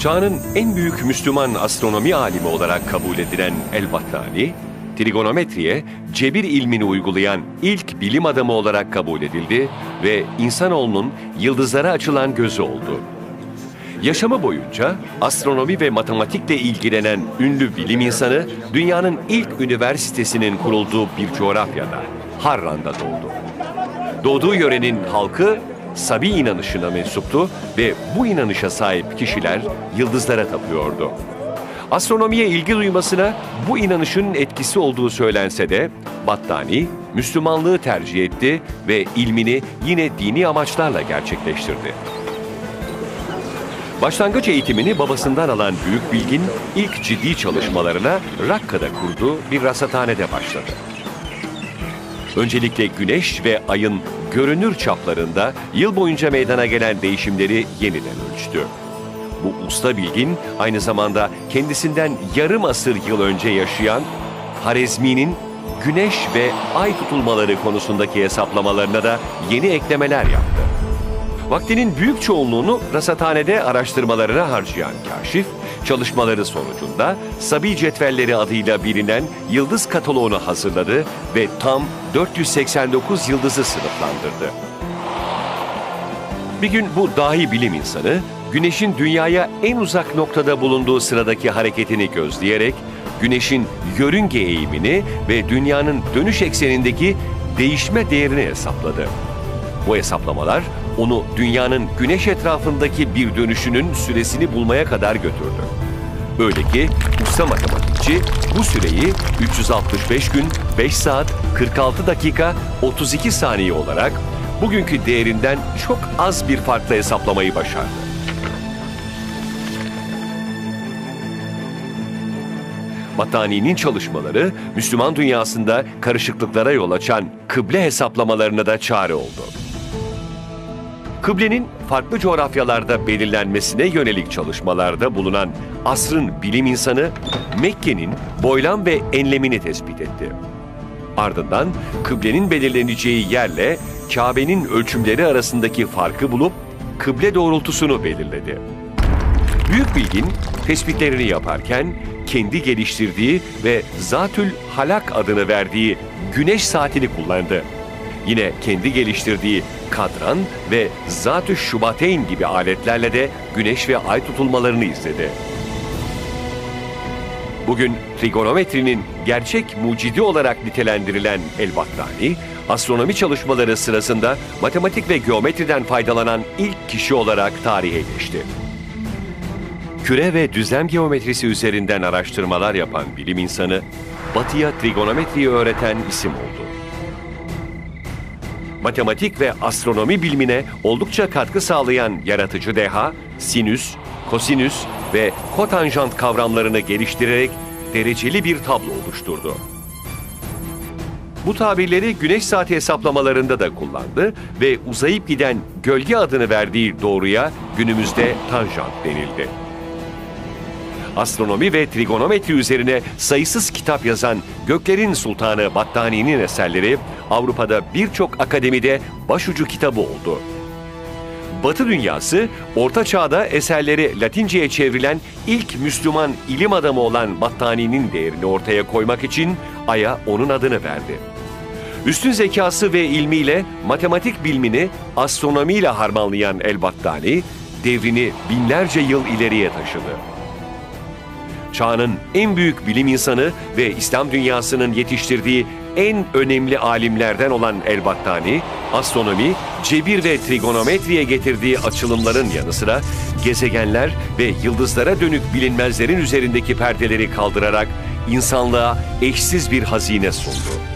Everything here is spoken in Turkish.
Çağının en büyük Müslüman astronomi alimi olarak kabul edilen El-Battani, trigonometriye cebir ilmini uygulayan ilk bilim adamı olarak kabul edildi ve insanoğlunun yıldızlara açılan gözü oldu. Yaşamı boyunca astronomi ve matematikle ilgilenen ünlü bilim insanı dünyanın ilk üniversitesinin kurulduğu bir coğrafyada, Harran'da doğdu. Doğduğu yörenin halkı Sabi inanışına mensuptu ve bu inanışa sahip kişiler yıldızlara tapıyordu. Astronomiye ilgi duymasına bu inanışın etkisi olduğu söylense de Battani Müslümanlığı tercih etti ve ilmini yine dini amaçlarla gerçekleştirdi. Başlangıç eğitimini babasından alan Büyük Bilgin ilk ciddi çalışmalarına Rakka'da kurduğu bir rasathanede başladı. Öncelikle güneş ve ayın görünür çaplarında yıl boyunca meydana gelen değişimleri yeniden ölçtü. Bu usta bilgin aynı zamanda kendisinden yarım asır yıl önce yaşayan Harezmi'nin güneş ve ay tutulmaları konusundaki hesaplamalarına da yeni eklemeler yaptı. Vaktinin büyük çoğunluğunu rasathanede araştırmalarına harcayan kaşif, çalışmaları sonucunda Sabi cetvelleri adıyla bilinen yıldız kataloğunu hazırladı ve tam 489 yıldızı sınıflandırdı. Bir gün bu dahi bilim insanı, Güneş'in dünyaya en uzak noktada bulunduğu sıradaki hareketini gözleyerek, Güneş'in yörünge eğimini ve dünyanın dönüş eksenindeki değişme değerini hesapladı. Bu hesaplamalar onu dünyanın güneş etrafındaki bir dönüşünün süresini bulmaya kadar götürdü. Öyle ki usta matematikçi bu süreyi 365 gün 5 saat 46 dakika 32 saniye olarak bugünkü değerinden çok az bir farkla hesaplamayı başardı. Battani'nin çalışmaları Müslüman dünyasında karışıklıklara yol açan kıble hesaplamalarına da çare oldu. Kıblenin farklı coğrafyalarda belirlenmesine yönelik çalışmalarda bulunan asrın bilim insanı Mekke'nin boylam ve enlemini tespit etti. Ardından kıblenin belirleneceği yerle Kabe'nin ölçümleri arasındaki farkı bulup kıble doğrultusunu belirledi. Büyük Bilgin tespitlerini yaparken kendi geliştirdiği ve Zatül Halak adını verdiği güneş saatini kullandı. Yine kendi geliştirdiği kadran ve Zatü Şubateyn gibi aletlerle de güneş ve ay tutulmalarını izledi. Bugün trigonometrinin gerçek mucidi olarak nitelendirilen El-Battani, astronomi çalışmaları sırasında matematik ve geometriden faydalanan ilk kişi olarak tarihe geçti. Küre ve düzlem geometrisi üzerinden araştırmalar yapan bilim insanı, Batı'ya trigonometriyi öğreten isim oldu matematik ve astronomi bilimine oldukça katkı sağlayan yaratıcı deha, sinüs, kosinüs ve kotanjant kavramlarını geliştirerek dereceli bir tablo oluşturdu. Bu tabirleri güneş saati hesaplamalarında da kullandı ve uzayıp giden gölge adını verdiği doğruya günümüzde tanjant denildi astronomi ve trigonometri üzerine sayısız kitap yazan Göklerin Sultanı Battani'nin eserleri Avrupa'da birçok akademide başucu kitabı oldu. Batı dünyası, Orta Çağ'da eserleri Latince'ye çevrilen ilk Müslüman ilim adamı olan Battani'nin değerini ortaya koymak için Ay'a onun adını verdi. Üstün zekası ve ilmiyle matematik bilimini astronomiyle harmanlayan El-Battani, devrini binlerce yıl ileriye taşıdı çağının en büyük bilim insanı ve İslam dünyasının yetiştirdiği en önemli alimlerden olan El-Battani, astronomi, cebir ve trigonometriye getirdiği açılımların yanı sıra gezegenler ve yıldızlara dönük bilinmezlerin üzerindeki perdeleri kaldırarak insanlığa eşsiz bir hazine sundu.